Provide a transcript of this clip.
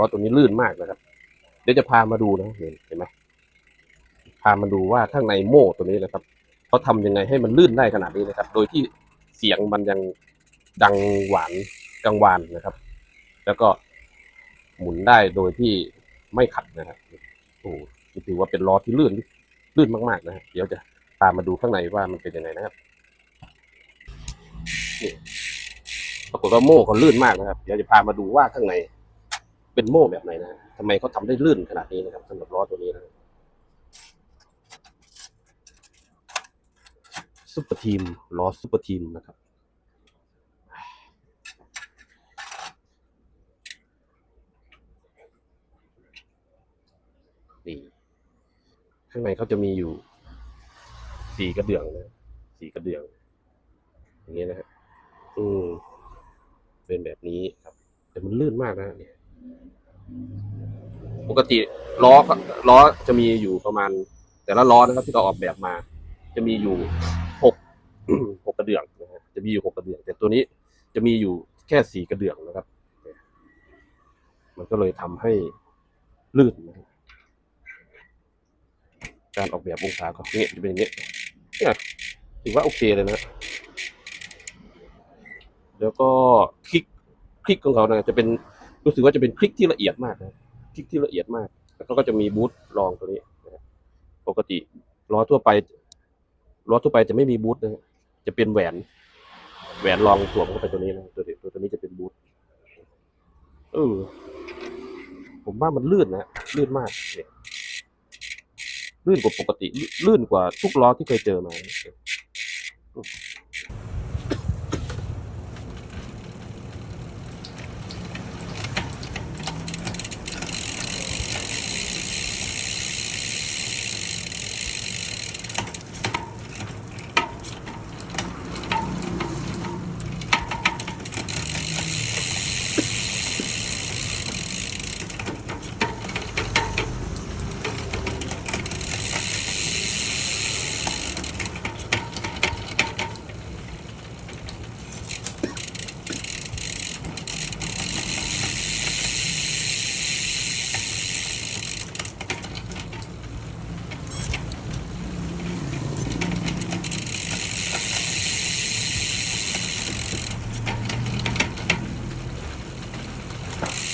โหล้อตัวนี้ลื่นมากนะครับ เดี๋ยวจะพามาดูนะเห็นเห็นไหมพามาดูว่าข้างในโม่ตัวนี้นะครับเขาทำยังไงให้มันลื่นได้ขนาดนี้นะครับ โดยที่เสียงมันยังดังหวานกังวานนะครับ แล้วก็หมุนได้โดยที่ไม่ขัดนะครับโอ้ถือว่าเป็นล้อที่ลื่นลื่นมากๆนะเดี๋ยวจะตามมาดูข้างในว่ามันเป็นยังไงนะครับนี่ปรากฏว่าโม่เขาลื่นมากนะครับ เดี๋ยวจะพามาดูว่าข้างใน เป็นโม่แบบไหนนะทำไมเขาทำได้ลื่นขนาดนี้นะครับสำหรับล้อตัวนี้นะซุปเปอร์ทีมล้อซุปเปอร์ทีมนะครับนี่ข้างในเขาจะมีอยู่สีกระเดื่องนะสีกระเดื่อง อย่างเงี้ยนะฮะอืมเป็นแบบนี้ครับ แต่มันลื่นมากนะเนี่ย ปกติล้อล้อจะมีอยู่ประมาณ แต่ละล้อนะครับที่เราออกแบบมา จะมีอยู่หกหกกระเดื่องนะฮะจะมีอยู่หกกระเดื่อง แต่ตัวนี้จะมีอยู่แค่สี่กระเดื่องนะครับ มันก็เลยทำให้ลื่นนะครับการออกแบบองศาก็เนี่ยจะเป็นอย่างเงี้เนี่ยถือว่าโอเคเลยนะ แล้วก็คลิกคลิกของเขานะจะเป็น รู้สึกว่าจะเป็นคลิกที่ละเอียดมากนะคลิกที่ละเอียดมาก แล้วก็จะมีบูทรองตัวนี้นะปกติล้อทั่วไปล้อทั่วไปจะไม่มีบูทนะจะเป็นแหวน แหวนรองสวมเข้าไปตัวนี้นะตัวนี้ตัวตัวนี้จะเป็นบูทเออผมว่ามันลื่นนะลื่นมากเนี่ยลื่นกว่าปกติ ลื่นกว่าทุกล้อที่เคยเจอมา Thank you.